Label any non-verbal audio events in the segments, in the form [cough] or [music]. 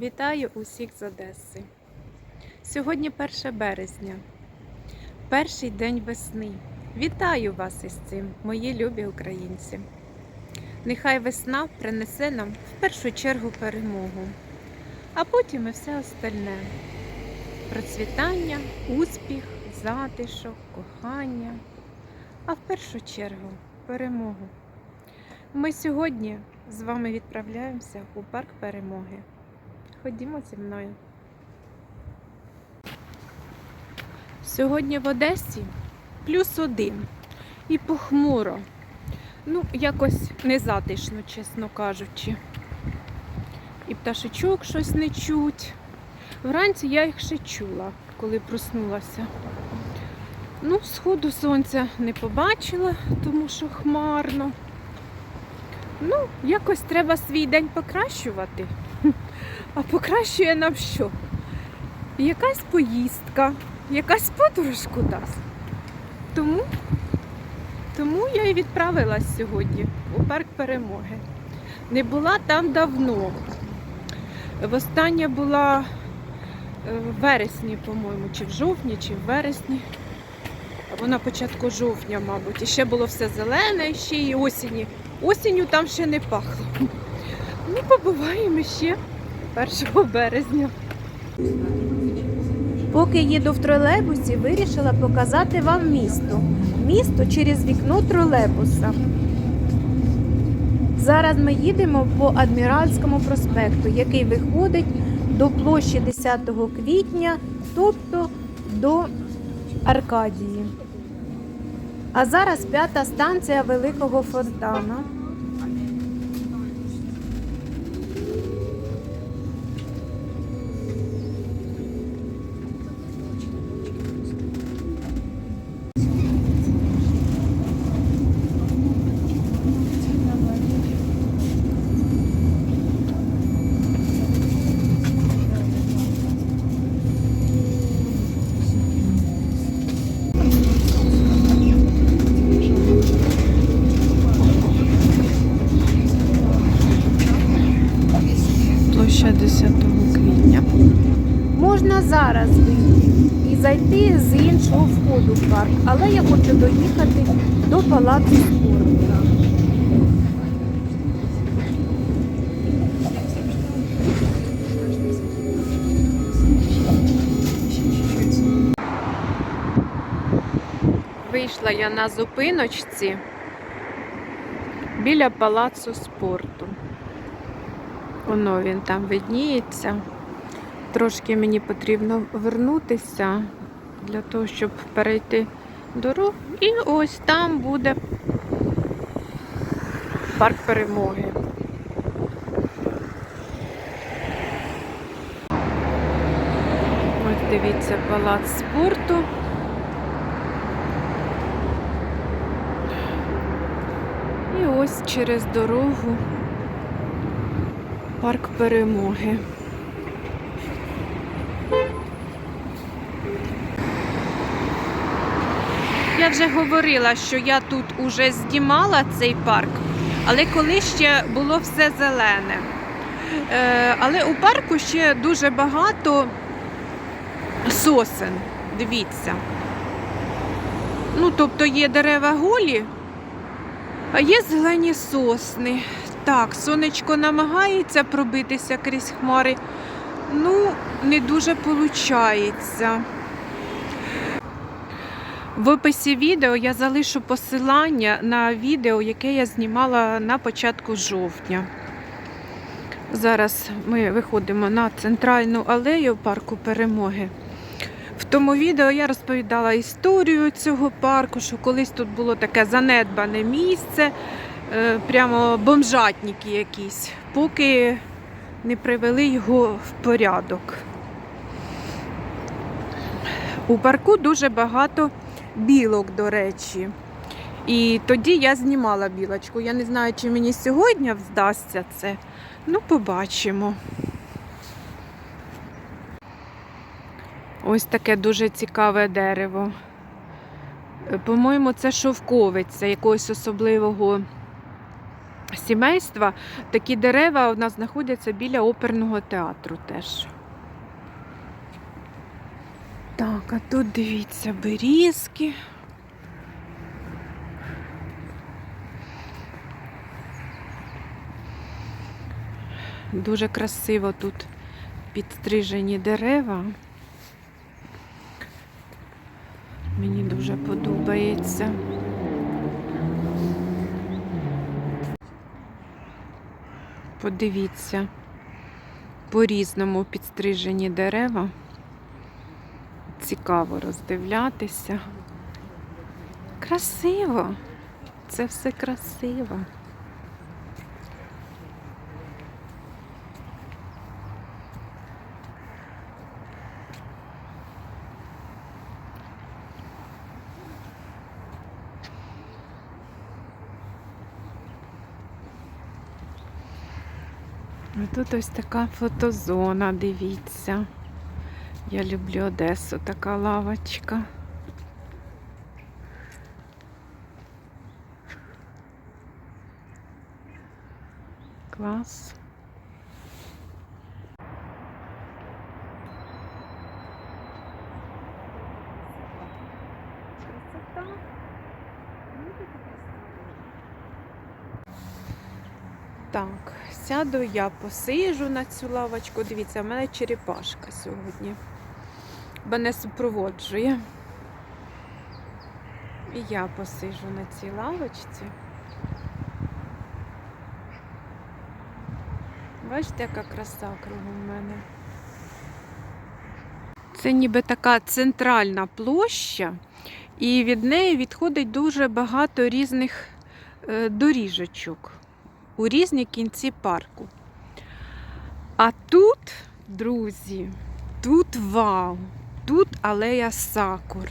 Вітаю усіх з Одеси. Сьогодні 1 березня, перший день весни. Вітаю вас із цим, мої любі українці. Нехай весна принесе нам в першу чергу перемогу, а потім і все остальне. Процвітання, успіх, затишок, кохання, а в першу чергу перемогу. Ми сьогодні з вами відправляємося у парк перемоги. Ходімо зі мною. Сьогодні в Одесі плюс один і похмуро. Ну, якось незатишно, чесно кажучи. І пташечок щось не чуть. Вранці я їх ще чула, коли проснулася. Ну, сходу сонця не побачила, тому що хмарно. Ну, якось треба свій день покращувати. А покращує нам що? Якась поїздка, якась подорож кудись. Тому, тому я і відправилась сьогодні у парк перемоги. Не була там давно. Востаннє була е, в вересні, по-моєму, чи в жовтні, чи в вересні. Або на початку жовтня, мабуть. І ще було все зелене, ще і осені. Осінню там ще не пахло. Ну, побуваємо ще 1 березня. Поки їду в тролейбусі, вирішила показати вам місто. Місто через вікно тролейбуса. Зараз ми їдемо по Адміральському проспекту, який виходить до площі 10 квітня, тобто до Аркадії. А зараз п'ята станція Великого Фонтана. Площа 10 квітня. Можна зараз вийти і зайти з іншого входу в парк, але я хочу доїхати до палацу спорту. Вийшла я на зупиночці біля палацу спорту. Воно він там видніється. Трошки мені потрібно вернутися для того, щоб перейти дорогу. І ось там буде парк перемоги. Ось дивіться палац спорту. І ось через дорогу парк перемоги. Я вже говорила, що я тут уже знімала цей парк, але коли ще було все зелене. Е, але у парку ще дуже багато сосен. Дивіться. Ну, тобто є дерева голі, а є зелені сосни. Так, сонечко намагається пробитися крізь хмари. Ну, не дуже виходить. В описі відео я залишу посилання на відео, яке я знімала на початку жовтня. Зараз ми виходимо на центральну алею парку перемоги. В тому відео я розповідала історію цього парку, що колись тут було таке занедбане місце, е, прямо бомжатники якісь, поки не привели його в порядок. У парку дуже багато білок, до речі. І тоді я знімала білочку. Я не знаю, чи мені сьогодні вдасться це. Ну, побачимо. Ось таке дуже цікаве дерево. Е, По-моєму, це шовковиця якогось особливого сімейства. Такі дерева у нас знаходяться біля оперного театру теж. Так, а тут дивіться берізки. Дуже красиво тут підстрижені дерева. Мені дуже подобається. Подивіться, по-різному підстрижені дерева. Цікаво роздивлятися. Красиво. Це все красиво. Тут ось така фотозона, дивіться. Я люблю Одесу, така лавочка. Клас. Так, сяду я посижу на цю лавочку. Дивіться, в мене черепашка сьогодні. Мене супроводжує. І я посижу на цій лавочці. Бачите, яка краса кругом мене. Це ніби така центральна площа, і від неї відходить дуже багато різних е, доріжечок у різні кінці парку. А тут, друзі, тут вау, тут алея сакур.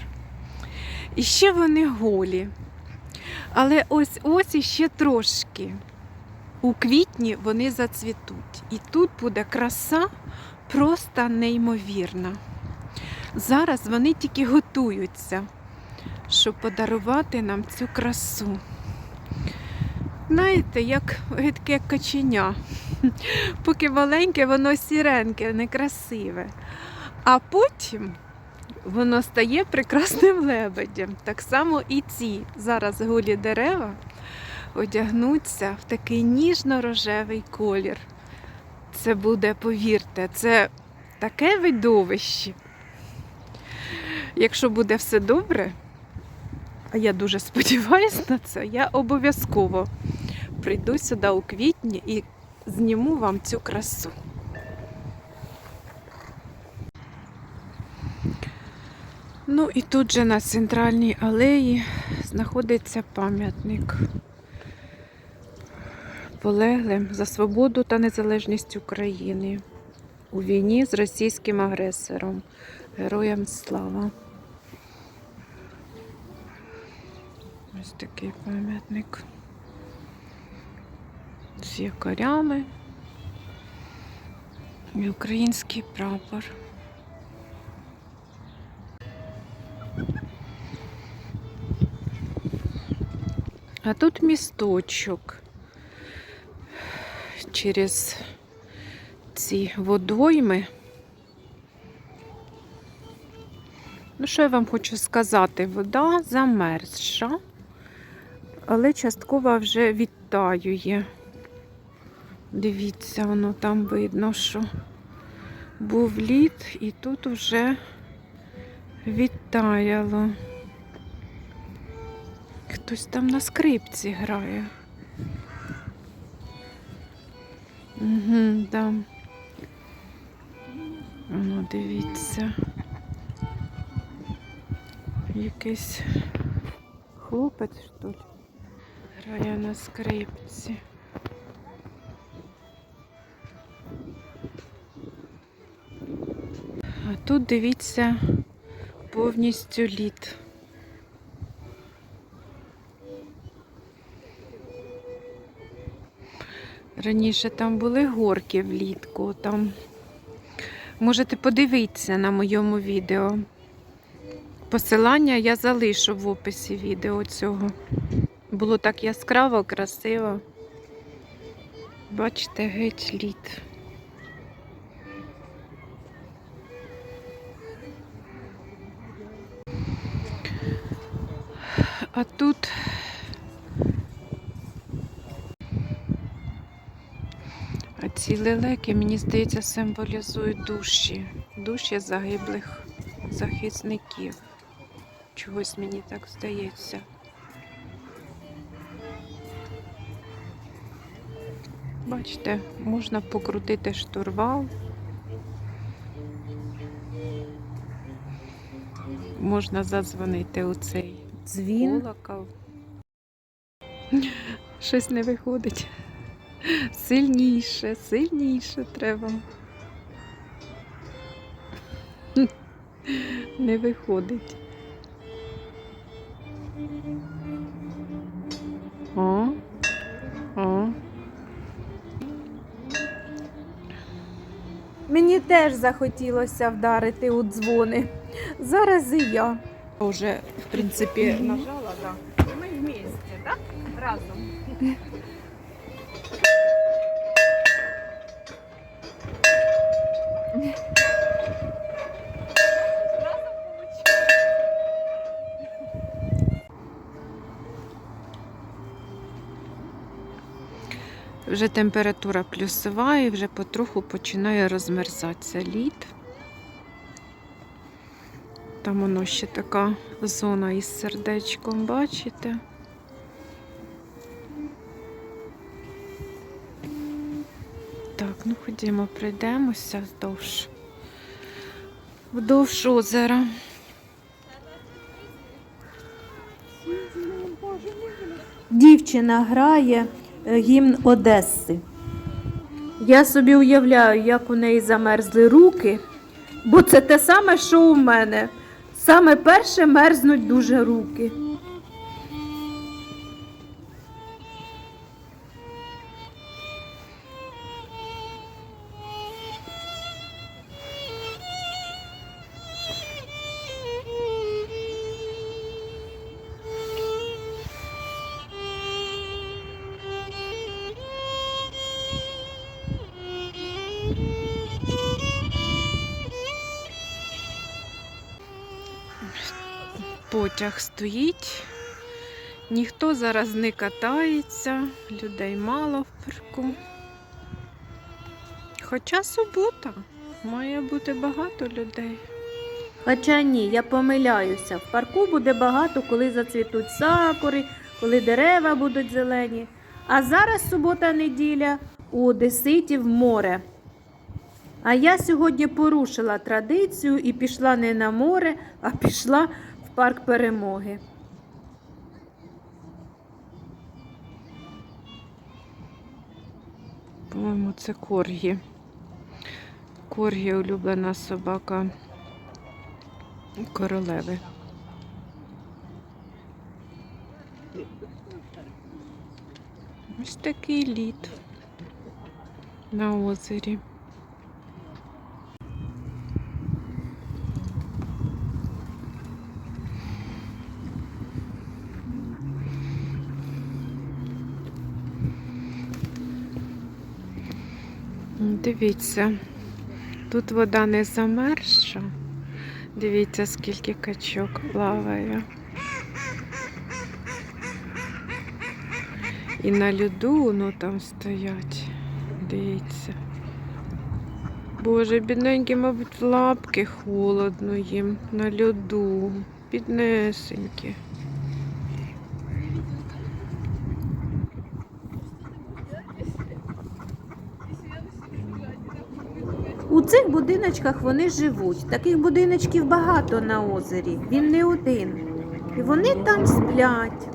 І ще вони голі. Але ось ось іще трошки. У квітні вони зацвітуть. І тут буде краса просто неймовірна. Зараз вони тільки готуються, щоб подарувати нам цю красу. Знаєте, як гидке каченя. Поки маленьке, воно сіреньке, некрасиве. А потім воно стає прекрасним лебедем. Так само і ці зараз голі дерева одягнуться в такий ніжно-рожевий колір. Це буде, повірте, це таке видовище. Якщо буде все добре, а я дуже сподіваюся на це, я обов'язково прийду сюди у квітні і зніму вам цю красу. Ну і тут же на центральній алеї знаходиться пам'ятник полеглим за свободу та незалежність України у війні з російським агресором. Героям слава. Ось такий пам'ятник з якорями і український прапор. А тут місточок через ці водойми. Ну, що я вам хочу сказати? Вода замерзша, але частково вже відтаює. Дивіться, воно там видно, що був лід і тут вже відтаяло. Хтось там на скрипці грає. Угу, да. Ну, дивіться. Якийсь хлопець, що ли, грає на скрипці. А тут дивіться повністю лід. Раніше там були горки влітку, там можете подивитися на моєму відео. Посилання я залишу в описі відео цього. Було так яскраво, красиво. Бачите, геть лід. А тут ці лелеки, мені здається, символізують душі, душі загиблих захисників. Чогось мені так здається. Бачите, можна покрутити штурвал. Можна задзвонити у цей Дзвін. колокол. Щось не виходить. Сильніше, сильніше треба. Не виходить. О, о. Мені теж захотілося вдарити у дзвони. Зараз і я. Уже, в принципі, Нажала, так. Ми вместе, так? Разом. Вже температура плюсова і вже потроху починає розмерзатися лід. Там воно ще така зона із сердечком, бачите? Так, ну ходімо, пройдемося вздовж. Вдовж озера. Дівчина грає гімн Одеси. Я собі уявляю, як у неї замерзли руки, бо це те саме, що у мене. Саме перше мерзнуть дуже руки. Потяг стоїть. Ніхто зараз не катається, людей мало в парку. Хоча субота, має бути багато людей. Хоча ні, я помиляюся. В парку буде багато, коли зацвітуть сакури, коли дерева будуть зелені. А зараз субота-неділя у Одеситів море. А я сьогодні порушила традицію і пішла не на море, а пішла парк перемоги. По-моєму, це коргі. Коргі улюблена собака королеви. Ось такий лід на озері. Дивіться, тут вода не замерзша. Дивіться, скільки качок плаває. І на льоду воно там стоять. Дивіться. Боже, бідненькі, мабуть, лапки холодно їм на льоду. Біднесенькі. У цих будиночках вони живуть. Таких будиночків багато на озері. Він не один. І вони там сплять.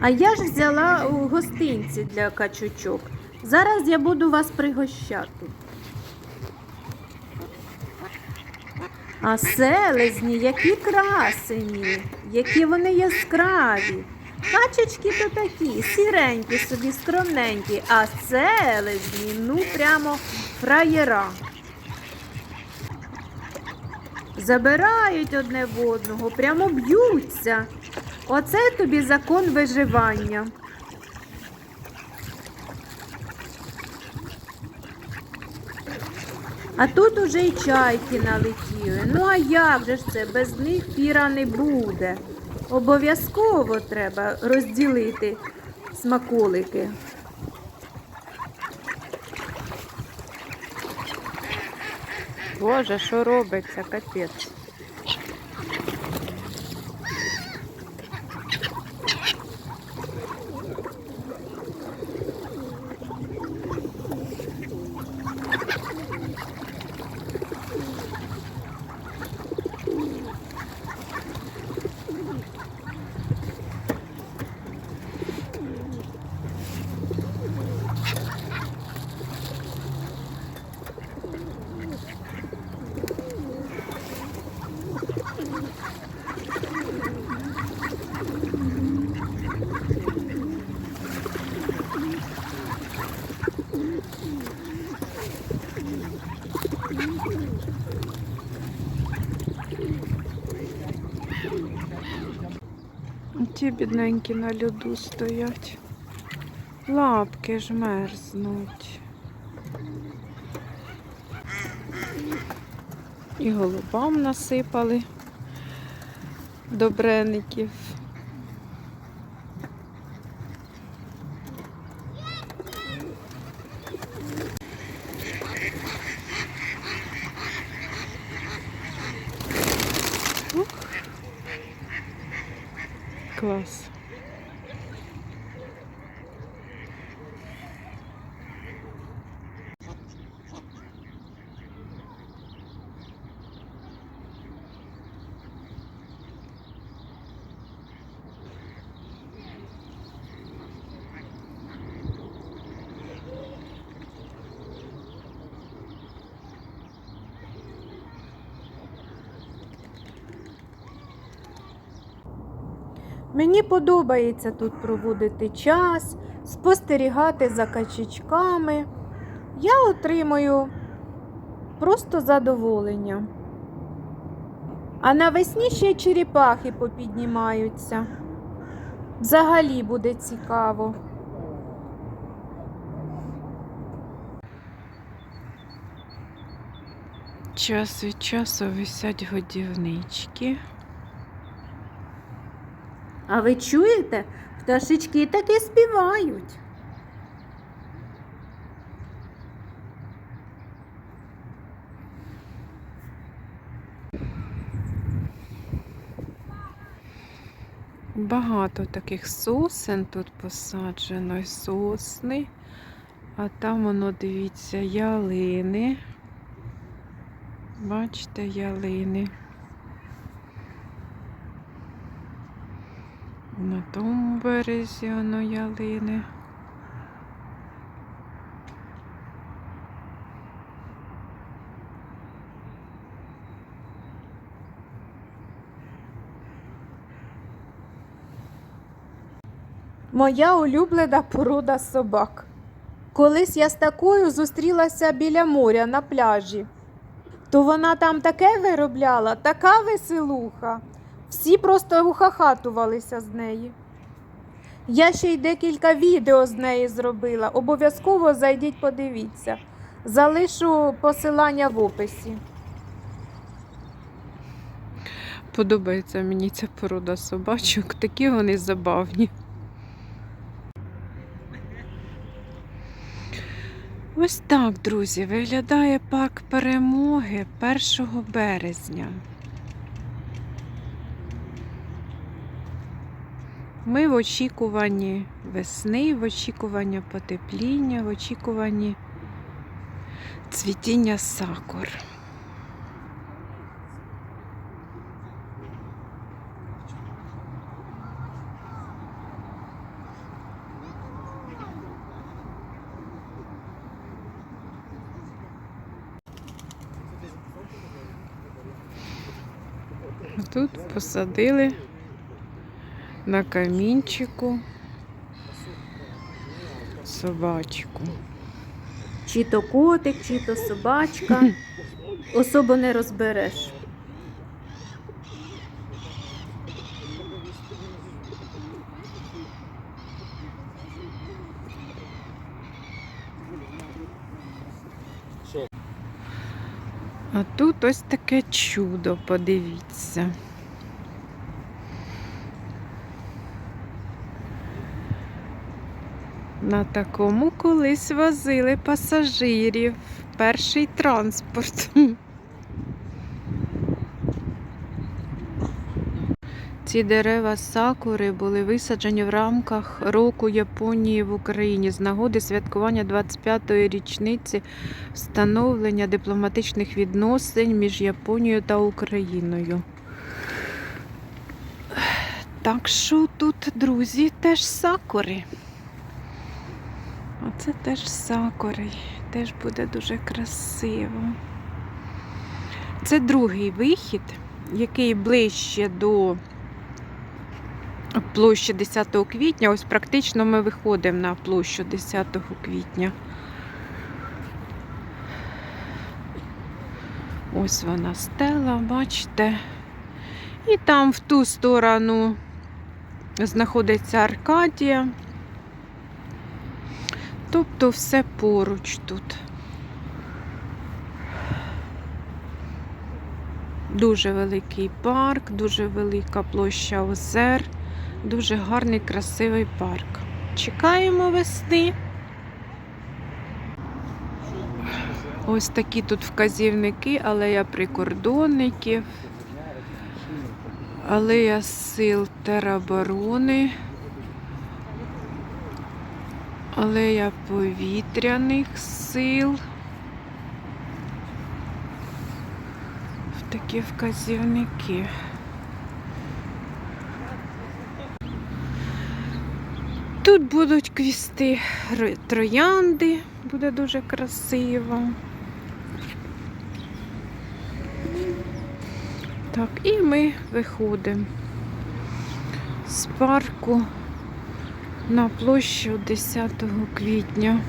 А я ж взяла гостинці для качучок. Зараз я буду вас пригощати. А селезні, які красені, які вони яскраві. Качечки то такі, сіренькі собі, скромненькі, а селезні, ну прямо фраєра. Забирають одне в одного, прямо б'ються. Оце тобі закон виживання. А тут уже й чайки налетіли. Ну а як же ж це? Без них піра не буде. Обов'язково треба розділити смаколики. Боже, що робиться, капець. Ті бідненькі на льоду стоять. Лапки ж мерзнуть. І голубам насипали добреників. Клас. Мені подобається тут проводити час, спостерігати за качечками. Я отримую просто задоволення. А навесні ще черепахи попіднімаються. Взагалі буде цікаво. Час від часу висять годівнички. А ви чуєте? Пташечки таки співають. Багато таких сосен тут посаджено, сосни. А там воно, дивіться, ялини. Бачите, ялини. На тому березі воно ялини. Моя улюблена порода собак. Колись я з такою зустрілася біля моря на пляжі. То вона там таке виробляла, така веселуха. Всі просто ухахатувалися з неї. Я ще й декілька відео з неї зробила. Обов'язково зайдіть, подивіться. Залишу посилання в описі. Подобається мені ця порода собачок. Такі вони забавні. Ось так, друзі, виглядає парк перемоги 1 березня. Ми в очікуванні весни, в очікуванні потепління, в очікуванні цвітіння сакур. Тут посадили на камінчику собачку. Чи то котик, чи то собачка. [clears throat] Особо не розбереш. А тут ось таке чудо, подивіться. На такому колись возили пасажирів. Перший транспорт. Ці дерева сакури були висаджені в рамках року Японії в Україні з нагоди святкування 25-ї річниці встановлення дипломатичних відносин між Японією та Україною. Так що тут, друзі, теж сакури. Оце теж сакури. Теж буде дуже красиво. Це другий вихід, який ближче до площі 10 квітня. Ось практично ми виходимо на площу 10 квітня. Ось вона стела, бачите. І там в ту сторону знаходиться Аркадія. Тобто все поруч тут. Дуже великий парк, дуже велика площа озер, дуже гарний, красивий парк. Чекаємо весни. Ось такі тут вказівники, алея прикордонників, алея сил тероборони, алея повітряних сил. Такі вказівники. Тут будуть квісти троянди, буде дуже красиво. Так, і ми виходимо з парку на площу 10 квітня.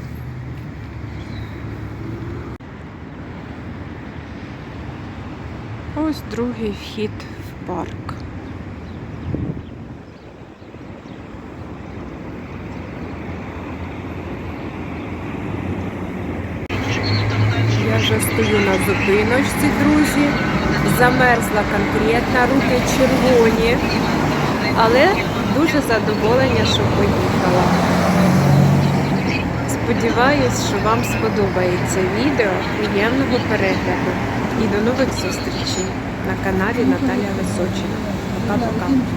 Ось другий вхід в парк. Я вже стою на зупиночці, друзі. Замерзла конкретно, руки червоні, але дуже задоволення, що поїхала. Сподіваюсь, що вам сподобається відео. Приємного перегляду і до нових зустрічей на каналі Наталія Височина. Пока-пока.